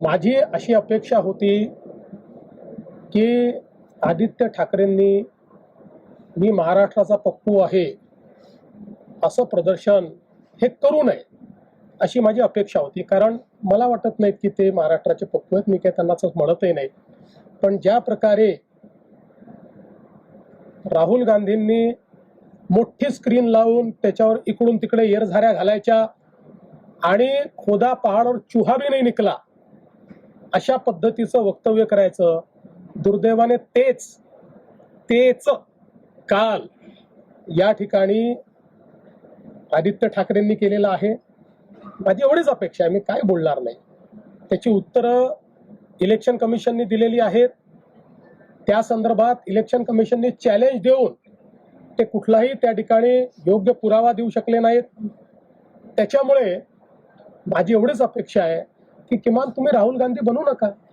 माझी अशी अपेक्षा होती की आदित्य ठाकरेंनी मी महाराष्ट्राचा पप्पू आहे असं प्रदर्शन हे करू नये अशी माझी अपेक्षा होती. कारण मला वाटत नाहीत की ते महाराष्ट्राचे पप्पू आहेत. मी काही त्यांनाच म्हणतही नाही पण ज्या प्रकारे राहुल गांधींनी मोठी स्क्रीन लावून त्याच्यावर इकडून तिकडे येरझाऱ्या घालायच्या आणि खोदा पहाडवर चुहा बी नाही निकला अशा पद्धतीचं वक्तव्य करायचं? दुर्दैवाने तेच तेच काल या ठिकाणी आदित्य ठाकरेंनी केलेलं आहे. माझी एवढीच अपेक्षा आहे मी काय बोलणार नाही. त्याची उत्तरं इलेक्शन कमिशनने दिलेली आहेत. त्या संदर्भात इलेक्शन कमिशनने चॅलेंज देऊन ते कुठलाही त्या ठिकाणी योग्य पुरावा देऊ शकले नाहीत. त्याच्यामुळे माझी एवढीच अपेक्षा आहे की किमान तुम्ही राहुल गांधी बनू नका.